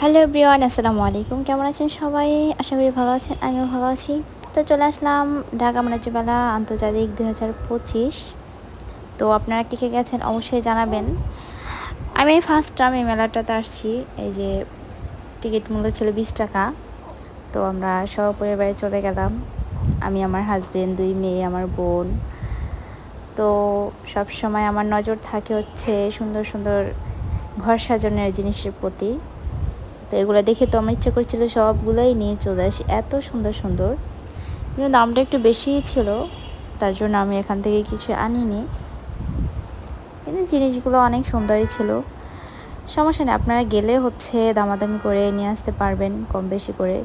Hello Brian আসসালামু আলাইকুম। কেমন আছেন সবাই? আশা করি ভালো আছেন, আমিও ভালো আছি। তো চলে আসলাম ঢাকা মেলা আন্তর্জাতিক দুই হাজার পঁচিশ। তো আপনারা কে কে গেছেন অবশ্যই জানাবেন। আমি ফার্স্ট টাইম এই মেলাটাতে আসছি, এই যে টিকিট মূল্য ছিল বিশ টাকা। তো আমরা সপরিবারে চলে গেলাম। আমি, আমার হাজবেন্ড দুই মেয়ে, আমার বোন। তো সব সময় আমার নজর থাকে হচ্ছে সুন্দর সুন্দর ঘর সাজানোর জিনিসের প্রতি। তো এগুলো দেখে তো আমার ইচ্ছে করছিল সবগুলোই নিয়ে চলে আসি। এত সুন্দর সুন্দর। কিন্তু দামটা একটু বেশিই ছিল, তার জন্য আমি এখান থেকে কিছু আনিনি। কিন্তু জিনিসগুলো অনেক সুন্দরই ছিল। সমস্যা নেই, আপনারা গেলে হচ্ছে দামাদামি করে নিয়ে আসতে পারবেন, কম বেশি করে।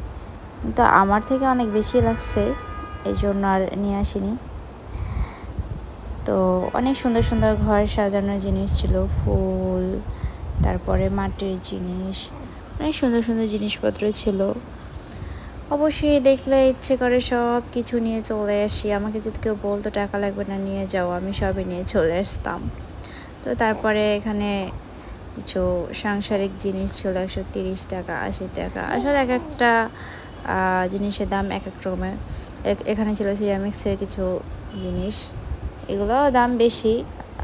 কিন্তু আমার থেকে অনেক বেশি লাগছে, এই জন্য আর নিয়ে আসিনি। তো অনেক সুন্দর সুন্দর ঘর সাজানোর জিনিস ছিল, ফুল, তারপরে মাটির জিনিস। অনেক সুন্দর সুন্দর জিনিসপত্র ছিল। অবশ্যই দেখলে ইচ্ছে করে সব কিছু নিয়ে চলে আসি। আমাকে যদি কেউ বলতো, টাকা লাগবে না, নিয়ে যাও। আমি সবই নিয়ে চলে আসতাম। তো তারপরে এখানে কিছু সাংসারিক জিনিস ছিল, একশো তিরিশ টাকা, আশি টাকা। আসলে এক একটা জিনিসের দাম এক এক রকমের। এখানে ছিল সিরামিক্সের কিছু জিনিস। এগুলো দাম বেশি।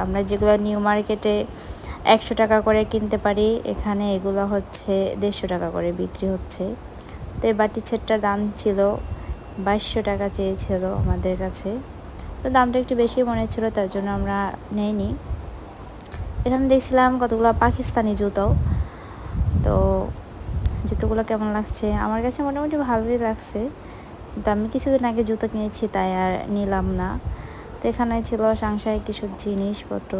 আমরা যেগুলো নিউ মার্কেটে একশো টাকা করে কিনতে পারি। এখানে এগুলো হচ্ছে দেড়শো টাকা করে বিক্রি হচ্ছে। তো এই বাটি ছেটটার দাম ছিল বাইশশো টাকা চেয়েছিল আমাদের কাছে। তো দামটা একটু বেশি মনে ছিল তার জন্য আমরা নেইনি। এখানে দেখছিলাম কতগুলো পাকিস্তানি জুতো। তো জুতোগুলো কেমন লাগছে? আমার কাছে মোটামুটি ভালোই লাগছে। তো আমি কিছুদিন আগে জুতো কিনেছি, তাই আর নিলাম না। তো এখানে ছিল সাংসারিক কিছু জিনিসপত্র।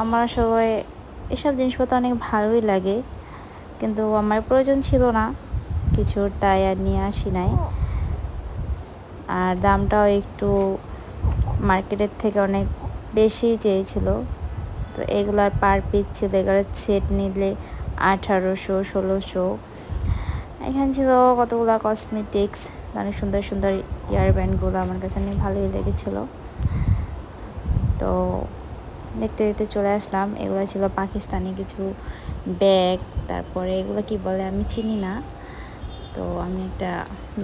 আমার আসলে এসব জিনিসপত্র অনেক ভালোই লাগে, কিন্তু আমার প্রয়োজন ছিল না। কিছুর তাই আর নিয়ে আসি নাই। আর দামটাও একটু মার্কেটের থেকে অনেক বেশি চেয়েছিল। তো এগুলার পার পিস ছিল এগুলোর সেট নিলে আঠারোশো, ষোলোশো। এখানে ছিল কতগুলো কসমেটিক্স অনেক সুন্দর সুন্দর ইয়ার ব্যান্ডগুলো আমার কাছে অনেক ভালোই লেগেছিলো। তো দেখতে দেখতে চলে আসলাম। এগুলো ছিল পাকিস্তানি কিছু ব্যাগ, তারপরে এগুলো কি বলে আমি চিনি না। তো আমি একটা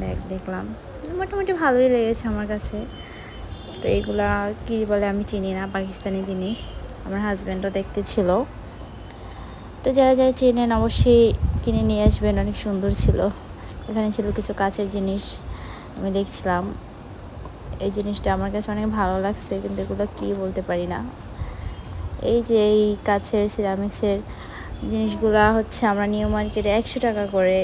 ব্যাগ দেখলাম। মোটামুটি ভালোই লেগেছে আমার কাছে। তো এগুলা কি বলে আমি চিনি না, পাকিস্তানি জিনিস। আমার হাজব্যান্ডও দেখতে ছিল। তো যারা যারা চেনেন অবশ্যই কিনে নিয়ে আসবেন, অনেক সুন্দর ছিল। এখানে ছিল কিছু কাচের জিনিস আমি দেখছিলাম। এই জিনিসটা আমার কাছে অনেক ভালো লাগছে, কিন্তু এগুলো কী বলতে পারি না। এই যে এই কাছের সিরামিক্সের জিনিসগুলো হচ্ছে আমরা নিউ মার্কেটে একশো টাকা করে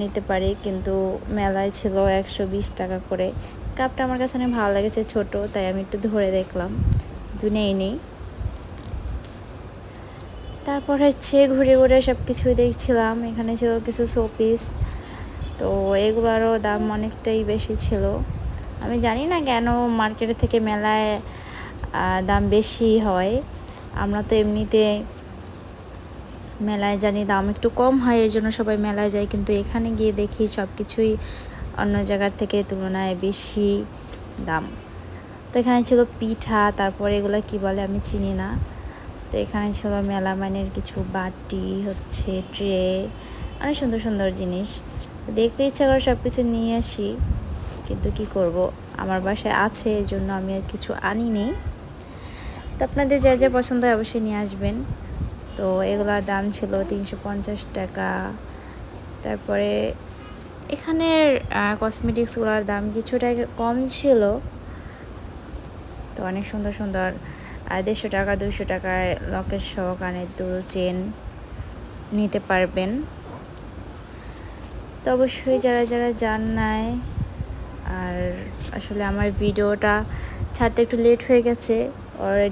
নিতে পারি, কিন্তু মেলায় ছিল একশো বিশ টাকা করে। কাপটা আমার কাছে অনেক ভালো লেগেছে, ছোট, তাই আমি একটু ধরে দেখলাম। কিন্তু নেই নেই। তারপর হচ্ছে ঘুরে ঘুরে সব কিছুই দেখছিলাম, এখানে ছিল কিছু শোপিস তো এগুলোরও দাম অনেকটাই বেশি ছিল। আমি জানি না কেন মার্কেটের থেকে মেলায় দাম বেশি হয়। আমরা তো এমনিতে মেলায় জানি দাম একটু কম হয়, এর জন্য সবাই মেলায় যায়। কিন্তু এখানে গিয়ে দেখি সব কিছুই অন্য জায়গার থেকে তুলনায় বেশি দাম। তো এখানে ছিল পিঠা, তারপরে এগুলো কি বলে আমি চিনি না। তো এখানে ছিল মেলামাইনের কিছু বাটি, হচ্ছে ট্রে, অনেক সুন্দর সুন্দর জিনিস। দেখতে ইচ্ছা করে সব কিছু নিয়ে আসি, কিন্তু কি করব? আমার বাসায় আছে, এর জন্য আমি আর কিছু আনি আনিনি তো আপনাদের যা যা পছন্দ হয় অবশ্যই নিয়ে আসবেন। তো এগুলোর দাম ছিল তিনশো পঞ্চাশ টাকা। তারপরে এখানের কসমেটিক্সগুলোর দাম কিছুটা কম ছিল। তো অনেক সুন্দর সুন্দর দেড়শো টাকা দুশো টাকায় লকেট সহ কানের দুল, চেন নিতে পারবেন। তো অবশ্যই যারা যারা যান নাই, আর আসলে আমার ভিডিওটা ছাড়তে একটু লেট হয়ে গেছে অলরেডি